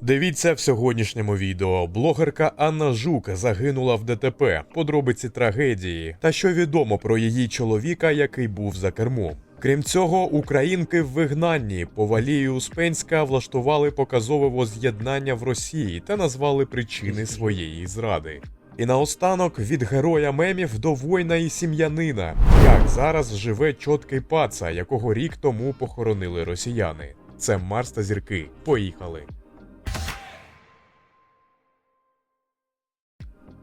Дивіться в сьогоднішньому відео. Блогерка Анна Жук загинула в ДТП, подробиці трагедії, та що відомо про її чоловіка, який був за кермом. Крім цього, українки в вигнанні Повалію Успенська влаштували показове воз'єднання в Росії та назвали причини своєї зради. І наостанок від героя мемів до воїна і сім'янина. Як зараз живе чоткий паца, якого рік тому похоронили росіяни. Це Марс та зірки. Поїхали.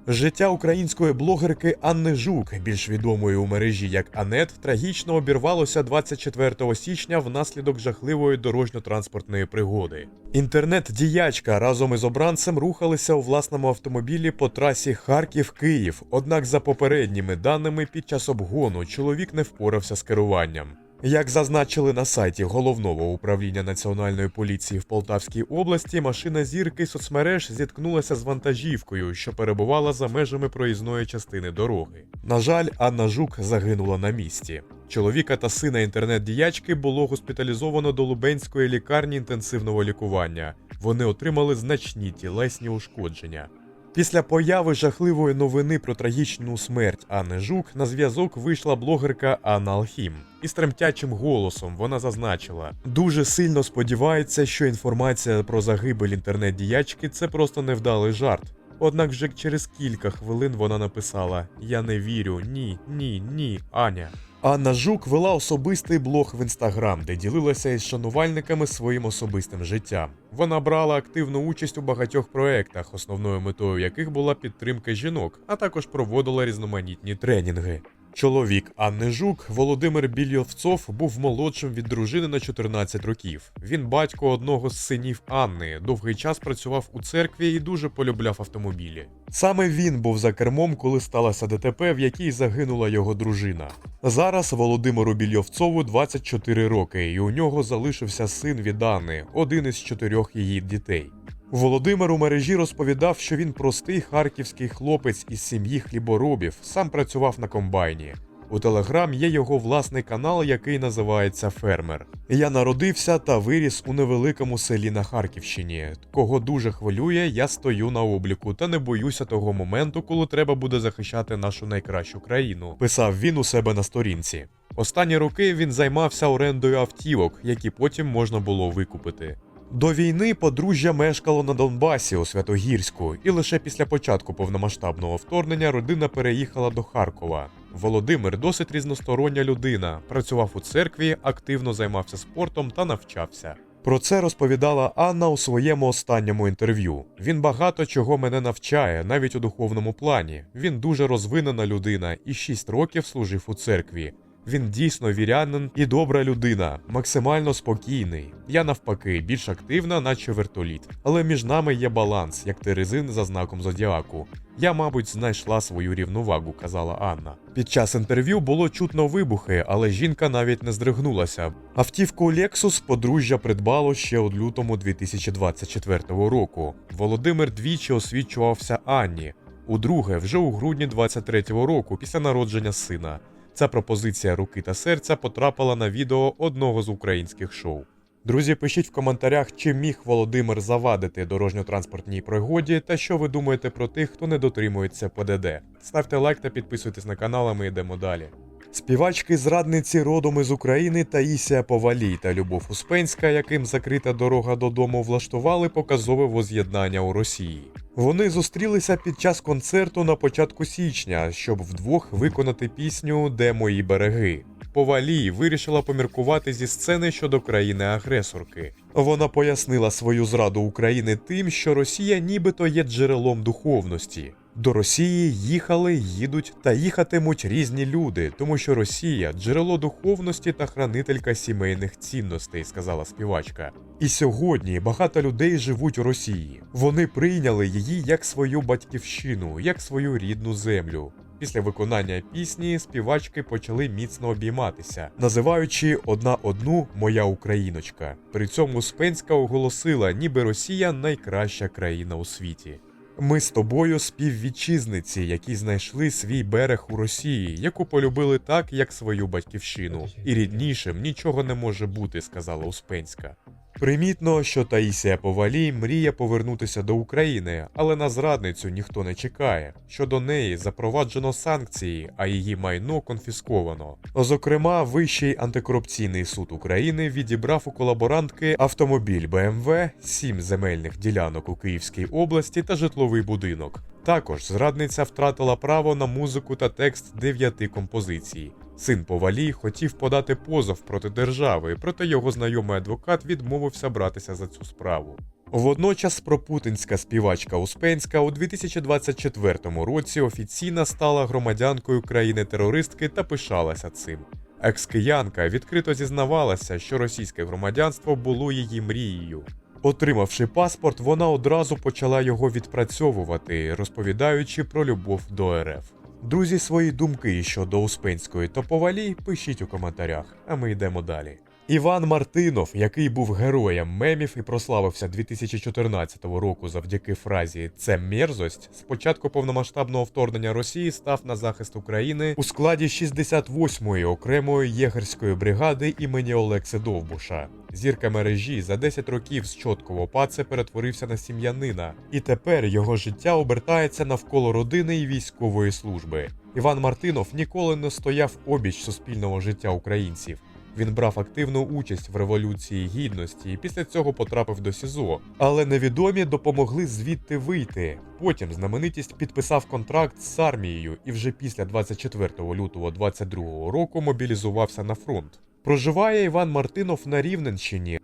Життя української блогерки Анни Жук, більш відомої у мережі як Анет, трагічно обірвалося 24 січня внаслідок жахливої дорожньо-транспортної пригоди. Інтернет-діячка разом із обранцем рухалися у власному автомобілі по трасі Харків-Київ. Однак, за попередніми даними, під час обгону чоловік не впорався з керуванням. Як зазначили на сайті головного управління національної поліції в Полтавській області, машина зірки соцмереж зіткнулася з вантажівкою, що перебувала за межами проїзної частини дороги. На жаль, Анна Жук загинула на місці. Чоловіка та сина інтернет-діячки було госпіталізовано до Лубенської лікарні інтенсивного лікування. Вони отримали значні тілесні ушкодження. Після появи жахливої новини про трагічну смерть Анни Жук на зв'язок вийшла блогерка Анна Алхім. І тремтячим голосом вона зазначила: дуже сильно сподівається, що інформація про загибель інтернет-діячки це просто невдалий жарт. Однак вже через кілька хвилин вона написала: Я не вірю, ні, ні, ні, Аня. Анна Жук вела особистий блог в інстаграм, де ділилася із шанувальниками своїм особистим життям. Вона брала активну участь у багатьох проєктах, основною метою яких була підтримка жінок, а також проводила різноманітні тренінги. Чоловік Анни Жук, Володимир Більйовцов, був молодшим від дружини на 14 років. Він батько одного з синів Анни, довгий час працював у церкві і дуже полюбляв автомобілі. Саме він був за кермом, коли сталося ДТП, в якій загинула його дружина. Зараз Володимиру Більйовцову 24 роки, і у нього залишився син від Анни, один із чотирьох її дітей. Володимир у мережі розповідав, що він простий харківський хлопець із сім'ї хліборобів, сам працював на комбайні. У Телеграм є його власний канал, який називається Фермер. Я народився та виріс у невеликому селі на Харківщині. Кого дуже хвилює, я стою на обліку та не боюся того моменту, коли треба буде захищати нашу найкращу країну. Писав він у себе на сторінці. Останні роки він займався орендою автівок, які потім можна було викупити. До війни подружжя мешкало на Донбасі у Святогірську, і лише після початку повномасштабного вторгнення родина переїхала до Харкова. Володимир досить різностороння людина, працював у церкві, активно займався спортом та навчався. Про це розповідала Анна у своєму останньому інтерв'ю. Він багато чого мене навчає, навіть у духовному плані. Він дуже розвинена людина і 6 років служив у церкві. Він дійсно вірянин і добра людина, максимально спокійний. Я навпаки, більш активна, наче вертоліт. Але між нами є баланс, як терезин за знаком зодіаку. Я, мабуть, знайшла свою рівновагу, казала Анна. Під час інтерв'ю було чутно вибухи, але жінка навіть не здригнулася. Автівку Lexus подружжя придбало ще у лютому 2024 року. Володимир двічі освічувався Анні. Удруге, вже у грудні 23-го року, після народження сина. Ця пропозиція руки та серця потрапила на відео одного з українських шоу. Друзі, пишіть в коментарях, чи міг Володимир завадити дорожньо-транспортній пригоді, та що ви думаєте про тих, хто не дотримується ПДД. Ставте лайк та підписуйтесь на канал, а ми йдемо далі. Співачки зрадниці родом із України Таїсія Повалій та Любов Успенська, яким закрита дорога додому, влаштували показове воз'єднання у Росії. Вони зустрілися під час концерту на початку січня, щоб вдвох виконати пісню Де мої береги. Повалій вирішила поміркувати зі сцени щодо країни-агресорки. Вона пояснила свою зраду України тим, що Росія нібито є джерелом духовності. До Росії їхали, їдуть та їхатимуть різні люди, тому що Росія джерело духовності та хранителька сімейних цінностей, сказала співачка. І сьогодні багато людей живуть у Росії. Вони прийняли її як свою батьківщину, як свою рідну землю. Після виконання пісні співачки почали міцно обійматися, називаючи одна одну Моя Україночка. При цьому Спенська оголосила, ніби Росія найкраща країна у світі. Ми з тобою співвітчизниці, які знайшли свій берег у Росії, яку полюбили так, як свою батьківщину. І ріднішим нічого не може бути, сказала Успенська. Примітно, що Таїсія Повалій мріє повернутися до України, але на зрадницю ніхто не чекає. Щодо неї запроваджено санкції, а її майно конфісковано. Зокрема, Вищий антикорупційний суд України відібрав у колаборантки автомобіль БМВ, сім земельних ділянок у Київській області та житловий будинок. Також зрадниця втратила право на музику та текст дев'яти композицій. Син Повалій хотів подати позов проти держави, проте його знайомий адвокат відмовився братися за цю справу. Водночас пропутинська співачка Успенська у 2024 році офіційно стала громадянкою країни-терористки та пишалася цим. Екс-киянка відкрито зізнавалася, що російське громадянство було її мрією. Отримавши паспорт, вона одразу почала його відпрацьовувати, розповідаючи про любов до РФ. Друзі, свої думки щодо Успенської топовалі пишіть у коментарях, а ми йдемо далі. Іван Мартинов, який був героєм мемів і прославився 2014 року завдяки фразі Це мерзость, з початку повномасштабного вторгнення Росії став на захист України у складі 68-ї окремої єгерської бригади імені Олекси Довбуша. Зірка мережі за 10 років з чоткого паце перетворився на сім'янина, і тепер його життя обертається навколо родини і військової служби. Іван Мартинов ніколи не стояв обіч суспільного життя українців. Він брав активну участь в революції гідності і після цього потрапив до СІЗО. Але невідомі допомогли звідти вийти. Потім знаменитість підписав контракт з армією і вже після 24 лютого 22 року мобілізувався на фронт. Проживає Іван Мартинов на Рівненщині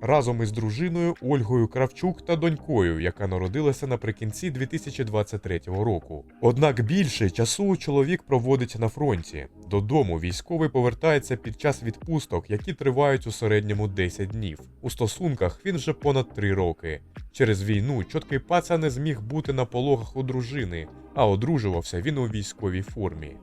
разом із дружиною Ольгою Кравчук та донькою, яка народилася наприкінці 2023 року. Однак більше часу чоловік проводить на фронті. Додому військовий повертається під час відпусток, які тривають у середньому 10 днів. У стосунках він вже понад 3 роки. Через війну чоткий паца не зміг бути на пологах у дружини, а одружувався він у військовій формі.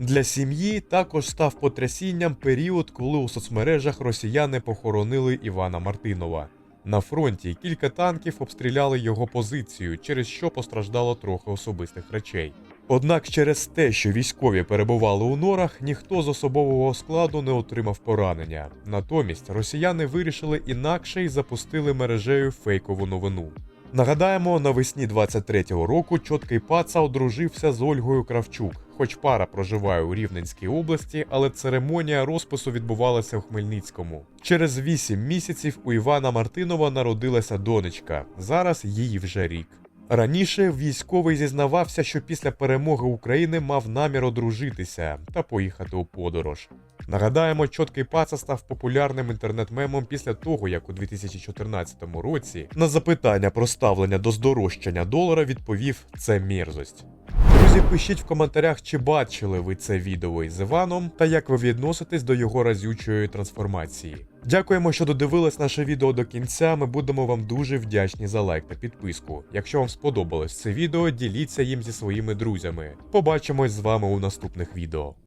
Для сім'ї також став потрясінням період, коли у соцмережах росіяни похоронили Івана Мартинова. На фронті кілька танків обстріляли його позицію, через що постраждало трохи особистих речей. Однак через те, що військові перебували у норах, ніхто з особового складу не отримав поранення. Натомість росіяни вирішили інакше і запустили мережею фейкову новину. Нагадаємо, навесні 23-го року чоткий паца одружився з Ольгою Кравчук. Хоч пара проживає у Рівненській області, але церемонія розпису відбувалася у Хмельницькому. Через 8 місяців у Івана Мартинова народилася донечка. Зараз їй вже рік. Раніше військовий зізнавався, що після перемоги України мав намір одружитися та поїхати у подорож. Нагадаємо, чоткий паца став популярним інтернет-мемом після того, як у 2014 році на запитання про ставлення до здорожчання долара відповів це мерзость. Друзі, пишіть в коментарях, чи бачили ви це відео із Іваном та як ви відноситесь до його разючої трансформації. Дякуємо, що додивились наше відео до кінця. Ми будемо вам дуже вдячні за лайк та підписку. Якщо вам сподобалось це відео, діліться їм зі своїми друзями. Побачимось з вами у наступних відео.